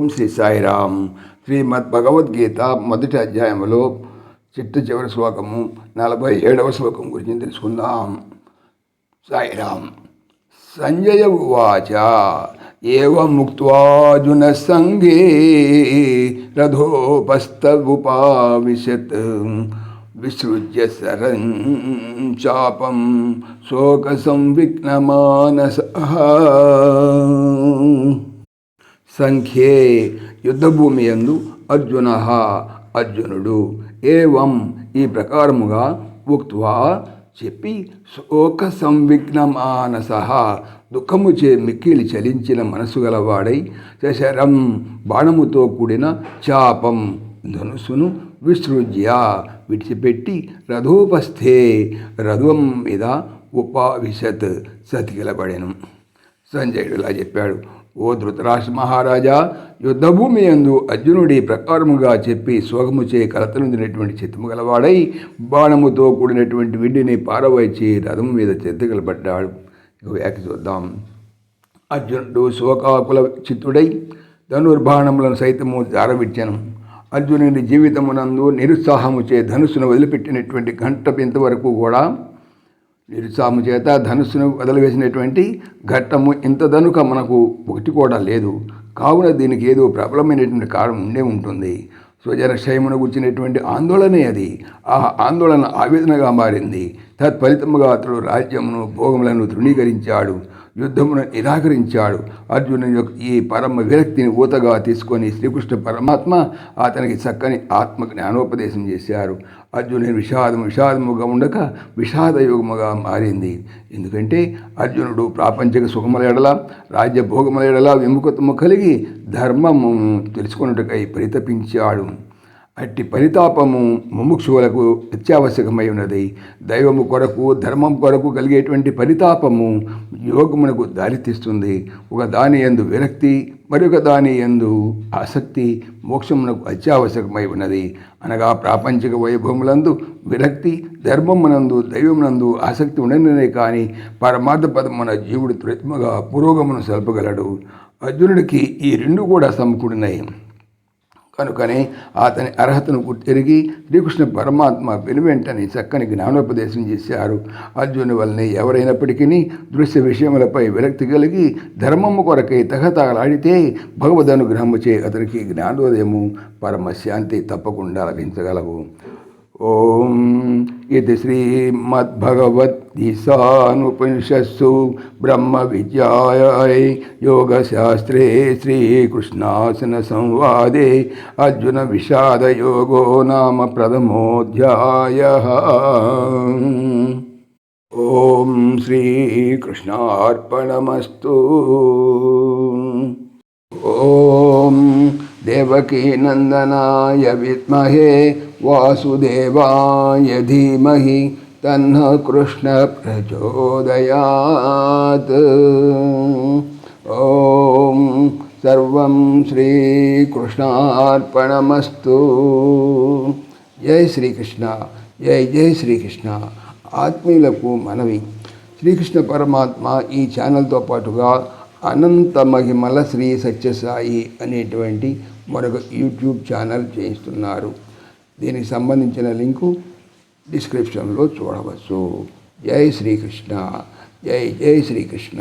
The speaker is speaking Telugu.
ఓం శ్రీ సాయిరామ్. శ్రీమద్ భగవద్గీత మొదటి అధ్యాయంలో చిట్ట చివరి శ్లోకము నలభై ఏడవ శ్లోకం గురించి తెలుసుకుందాం. సాయిరామ్. సంజయ ఉవాచ. ఏవ సంగే సంఘే రథోపస్తవుపావిశత్ విసృజ్య సరం చాపం శోక సంవిఘ్నమానస సంఖ్యే యుద్ధభూమి యందు అర్జున అర్జునుడు. ఏవం ఈ ప్రకారముగా ఉక్వా చెప్పి శోక సంవిఘ్న మానస దుఃఖముచే మిక్కిలి చలించిన మనసు గలవాడై శశరం బాణముతో కూడిన చాపం ధనుసును విసృజ్య. విడిచిపెట్టి రథోపస్థే రథం మీద ఉపావిశత్ సతికిలబడెను సంజయుడు ఇలా చెప్పాడు. ఓ ధృతరాష్ట్ర మహారాజా యుద్ధభూమి యందు అర్జునుడి ప్రకారముగా చెప్పి స్వగముచే కలతనుందినటువంటి చిత్తము గలవాడై బాణముతో కూడినటువంటి విండిని పారవైచి రథం మీద చెత్తగలబడ్డాడు ఇక చూద్దాం. అర్జునుడు శోకాకుల చిత్తుడై ధనుర్బాణములను సైతము జారవిడ్చను. అర్జునుడి జీవితమునందు నిరుత్సాహముచే ధనుసును వదిలిపెట్టినటువంటి గంట ఇంతవరకు కూడా నిరుత్సాహము చేత ధనుస్సును వదిలివేసినటువంటి ఘట్టము ఇంత ధనుక మనకు ఒకటి కూడా లేదు. కావున దీనికి ఏదో ప్రబలమైనటువంటి కారణం ఉండే ఉంటుంది. స్వజన గుర్చినటువంటి ఆందోళనే అది. ఆ ఆందోళన ఆవేదనగా మారింది. తత్ఫలితముగా అతడు రాజ్యమును భోగములను తృణీకరించాడు. యుద్ధమును నిరాకరించాడు. అర్జునుని యొక్క ఈ పరమ విరక్తిని ఊతగా తీసుకొని శ్రీకృష్ణ పరమాత్మ అతనికి చక్కని ఆత్మ జ్ఞానోపదేశం చేశారు. అర్జునుని విషాదము విషాదముగా ఉండక విషాదయుగముగా మారింది. ఎందుకంటే అర్జునుడు ప్రాపంచిక సుఖముల ఎడల రాజ్యభోగముల ఎడల విముఖతము కలిగి ధర్మము తెలుసుకున్నట్టుకై పరితపించాడు. అట్టి పరితాపము ముముక్షువులకు అత్యావశ్యకమై ఉన్నది. దైవము కొరకు ధర్మం కొరకు కలిగేటువంటి పరితాపము యోగమునకు దారితీస్తుంది. ఒక దాని ఎందు విరక్తి మరొక దాని ఎందు ఆసక్తి మోక్షమునకు అత్యావశ్యకమై ఉన్నది. అనగా ప్రాపంచిక వైభవములందు విరక్తి ధర్మమునందు దైవమునందు ఆసక్తి ఉండనే కానీ పరమార్థ పదమున జీవుడు త్రిత్మగా పురోగమును సలపగలడు. అర్జునుడికి ఈ రెండు కూడా సమకూడినాయి. కనుకనే అతని అర్హతను గుర్తెరిగి శ్రీకృష్ణ పరమాత్మ వెనువెంటని చక్కని జ్ఞానోపదేశం చేశారు. అర్జును వల్లనే ఎవరైనప్పటికీ దృశ్య విషయములపై విరక్తి కలిగి ధర్మము కొరకై తగతగలాడితే భగవద్ అనుగ్రహము చే అతనికి జ్ఞానోదయము పరమశాంతి తప్పకుండా లభించగలవు. ॐ इति श्रीमद्भगवद्गीसानुपनिषत्सु ब्रह्मविद्यायै योगशास्त्रे श्रीकृष्णासनसंवादे अर्जुनविषादयोगो नाम प्रथमोऽध्यायः ॐ श्रीकृष्णार्पणमस्तु ॐ देवकीनन्दनाय विद्महे वासुदेवाय धीमहि तन्नः कृष्णप्रचोदयात् ॐ सर्वं श्रीकृष्णार्पणमस्तु జై శ్రీకృష్ణ జై జై శ్రీకృష్ణ ఆత్మీయులకు మనవి శ్రీకృష్ణ పరమాత్మ ఈ ఛానల్తో పాటుగా అనంత మహిమల శ్రీ సత్యసాయి అనేటువంటి మరొక యూట్యూబ్ ఛానల్ చేయిస్తున్నారు దీనికి సంబంధించిన లింకు డిస్క్రిప్షన్లో చూడవచ్చు. జై శ్రీకృష్ణ. జై జై శ్రీకృష్ణ.